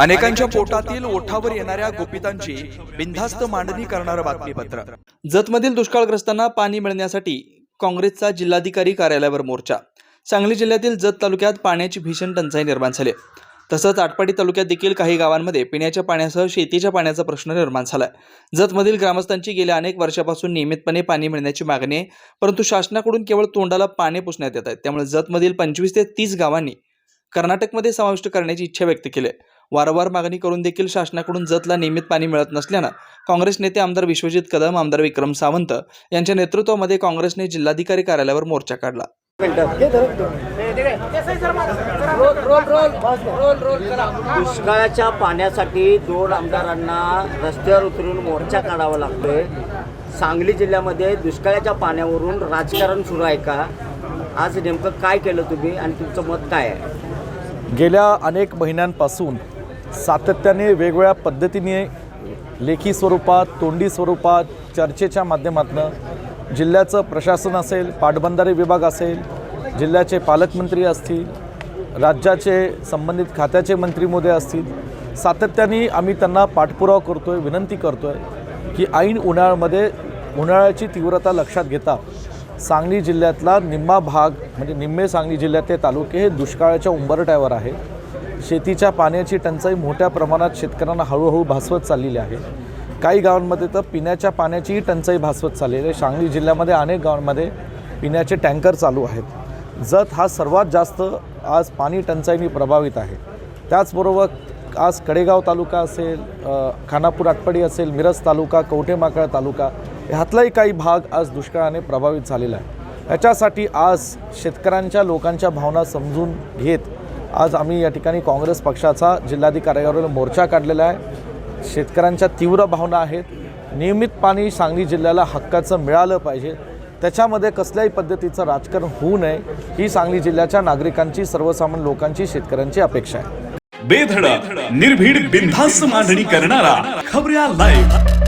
अनेकांच्या पोटातील ओठावर येणाऱ्या गोपितांची बिनधास्त मांडणी करणारं बातमीपत्र. जतमधील दुष्काळग्रस्तांना पाणी मिळण्यासाठी काँग्रेसचा जिल्हाधिकारी कार्यालयावर मोर्चा. सांगली जिल्ह्यातील जत तालुक्यात पाण्याची भीषण टंचाई निर्माण झाली. तसंच आटपाडी तालुक्यात देखील काही गावांमध्ये पिण्याच्या पाण्यासह शेतीच्या पाण्याचा प्रश्न निर्माण झाला. आहे जतमधील ग्रामस्थांची गेल्या अनेक वर्षापासून नियमितपणे पाणी मिळण्याची मागणी आहे परंतु शासनाकडून केवळ तोंडाला पाणी पुसण्यात येत आहे. त्यामुळे जतमधील पंचवीस ते तीस गावांनी कर्नाटकमध्ये समाविष्ट करण्याची इच्छा व्यक्त केली आहे. वारंवार मागणी करून देखील शासनाकडून जतला नियमित पाणी मिळत नसल्यानं काँग्रेस नेते आमदार विश्वजित कदम आमदार विक्रम सावंत यांच्या नेतृत्वामध्ये काँग्रेसने जिल्हाधिकारी कार्यालयावर मोर्चा काढला. दुष्काळाच्या पाण्यासाठी दोन आमदारांना रस्त्यावर उतरून मोर्चा काढावा लागतोय. सांगली जिल्ह्यामध्ये दुष्काळाच्या पाण्यावरून राजकारण सुरू आहे का? आज नेमकं काय केलं तुम्ही आणि तुमचं मत काय आहे? गेल्या अनेक महिन्यांपासून सातत्याने वेगवेगळ्या पद्धतीने लेखी स्वरूपात तोंडी स्वरूपात चर्चेच्या माध्यमातून जिल्ह्याचं प्रशासन असेल पाटबंधारे विभाग असेल जिल्ह्याचे पालकमंत्री असतील राज्याचे संबंधित खात्याचे मंत्री मोदय असतील सातत्याने आम्ही त्यांना पाठपुरावा करतो आहे विनंती करतो आहे की ऐन उन्हाळ्यामध्ये उन्हाळ्याची तीव्रता लक्षात घेता सांगली जिल्ह्यातला निम्मा भाग म्हणजे निम्मे सांगली जिल्ह्यातले तालुके हे दुष्काळाच्या उंबरट्यावर आहे. शेतीच्या पाण्याची टंचाई मोठ्या प्रमाणात शेतकऱ्यांना हळूहळू भासवत चाललेली आहे. काही गावांमध्ये तर पिण्याच्या पाण्याचीही टंचाई भासवत चाललेली आहे. सांगली जिल्ह्यामध्ये अनेक गावांमध्ये पिण्याचे टँकर चालू आहेत. जत हा सर्वात जास्त आज पाणी टंचाईने प्रभावित आहे. त्याचबरोबर आज कडेगाव तालुका असेल खानापूर आटपाडी असेल मिरज तालुका कवठेमाकळ तालुका ह्यातलाही काही भाग आज दुष्काळाने प्रभावित झालेला आहे. याच्यासाठी आज शेतकऱ्यांच्या लोकांच्या भावना समजून घेत आज आम्ही या ठिकाणी काँग्रेस पक्षाचा जिल्हाधिकाऱ्यावर मोर्चा काढलेला आहे. शेतकऱ्यांच्या तीव्र भावना आहेत. नियमित पाणी सांगली जिल्ह्याला हक्काचं मिळालं पाहिजे. त्याच्यामध्ये कसल्याही पद्धतीचं राजकारण होऊ नये. ही सांगली जिल्ह्याच्या नागरिकांची सर्वसामान्य लोकांची शेतकऱ्यांची अपेक्षा आहे. बेधडक निर्भीड बिनधास्त मांडणी करणारा खबऱ्या लाईव्ह